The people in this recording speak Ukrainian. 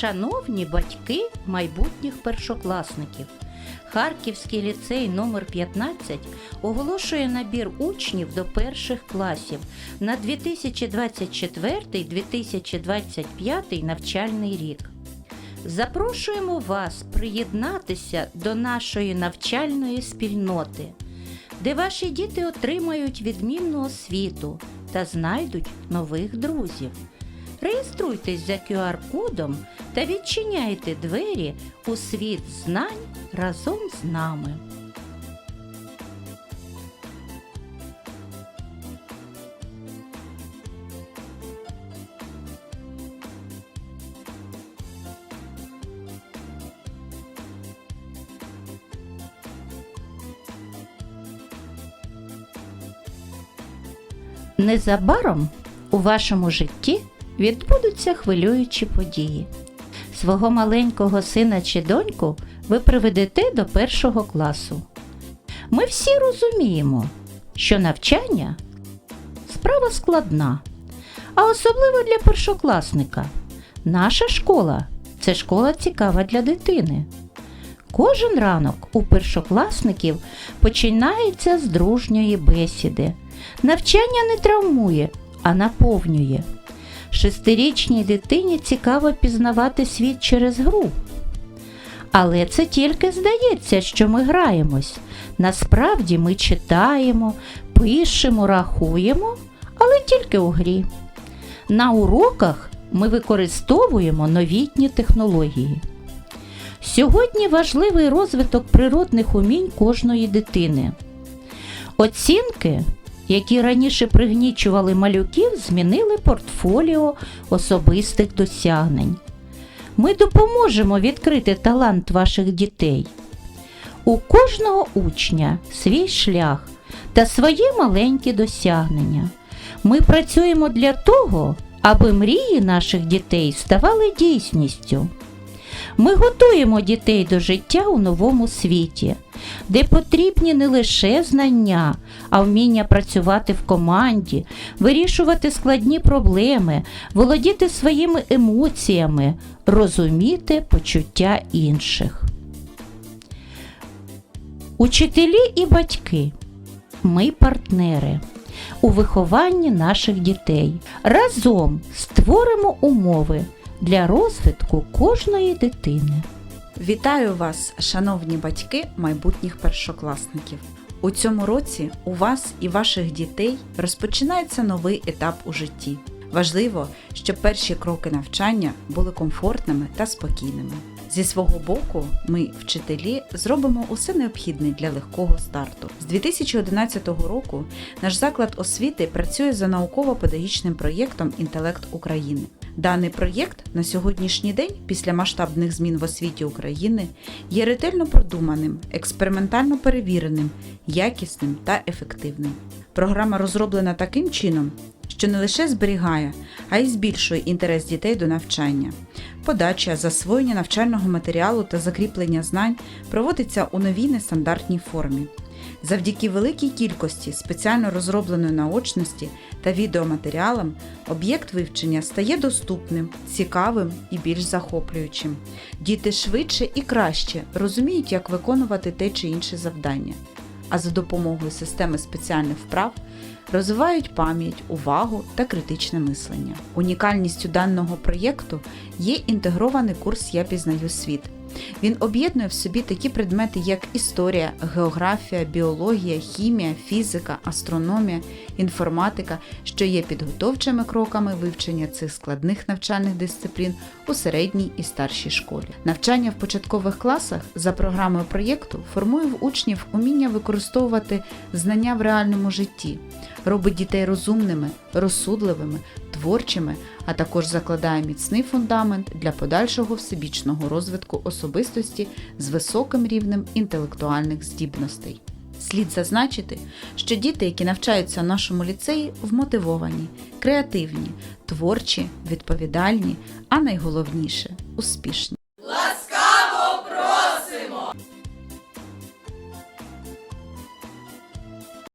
Шановні батьки майбутніх першокласників, Харківський ліцей номер 15 оголошує набір учнів до перших класів на 2024-2025 навчальний рік. Запрошуємо вас приєднатися до нашої навчальної спільноти, де ваші діти отримають відмінну освіту та знайдуть нових друзів. Реєструйтесь за QR-кодом та відчиняйте двері у світ знань разом з нами. Незабаром у вашому житті відбудуться хвилюючі події. Свого маленького сина чи доньку ви приведете до першого класу. Ми всі розуміємо, що навчання справа складна, а особливо для першокласника. Наша школа це школа цікава для дитини. Кожен ранок у першокласників починається з дружньої бесіди. Навчання не травмує, а наповнює. Шестирічній дитині цікаво пізнавати світ через гру. Але це тільки здається, що ми граємось. Насправді ми читаємо, пишемо, рахуємо, але тільки у грі. На уроках ми використовуємо новітні технології. Сьогодні важливий розвиток природних умінь кожної дитини. Оцінки, які раніше пригнічували малюків, змінили портфоліо особистих досягнень. Ми допоможемо відкрити талант ваших дітей. У кожного учня свій шлях та свої маленькі досягнення. Ми працюємо для того, аби мрії наших дітей ставали дійсністю. Ми готуємо дітей до життя у новому світі, де потрібні не лише знання, а вміння працювати в команді, вирішувати складні проблеми, володіти своїми емоціями, розуміти почуття інших. Учителі і батьки. Ми партнери у вихованні наших дітей. Разом створимо умови для розвитку кожної дитини. Вітаю вас, шановні батьки майбутніх першокласників. У цьому році у вас і ваших дітей розпочинається новий етап у житті. Важливо, щоб перші кроки навчання були комфортними та спокійними. Зі свого боку, ми, вчителі, зробимо усе необхідне для легкого старту. З 2011 року наш заклад освіти працює за науково-педагогічним проєктом Інтелект України. Даний проєкт на сьогоднішній день, після масштабних змін в освіті України, є ретельно продуманим, експериментально перевіреним, якісним та ефективним. Програма розроблена таким чином, що не лише зберігає, а й збільшує інтерес дітей до навчання. Подача, засвоєння навчального матеріалу та закріплення знань проводиться у новій нестандартній формі. Завдяки великій кількості спеціально розробленої наочності та відеоматеріалам об'єкт вивчення стає доступним, цікавим і більш захоплюючим. Діти швидше і краще розуміють, як виконувати те чи інше завдання, а за допомогою системи спеціальних вправ розвивають пам'ять, увагу та критичне мислення. Унікальністю даного проєкту є інтегрований курс Я пізнаю світ. Він об'єднує в собі такі предмети, як історія, географія, біологія, хімія, фізика, астрономія, інформатика, що є підготовчими кроками вивчення цих складних навчальних дисциплін у середній і старшій школі. Навчання в початкових класах за програмою проєкту формує в учнів уміння використовувати знання в реальному житті, робить дітей розумними, розсудливими, творчими, а також закладає міцний фундамент для подальшого всебічного розвитку особистості з високим рівнем інтелектуальних здібностей. Слід зазначити, що діти, які навчаються в нашому ліцеї, вмотивовані, креативні, творчі, відповідальні, а найголовніше успішні.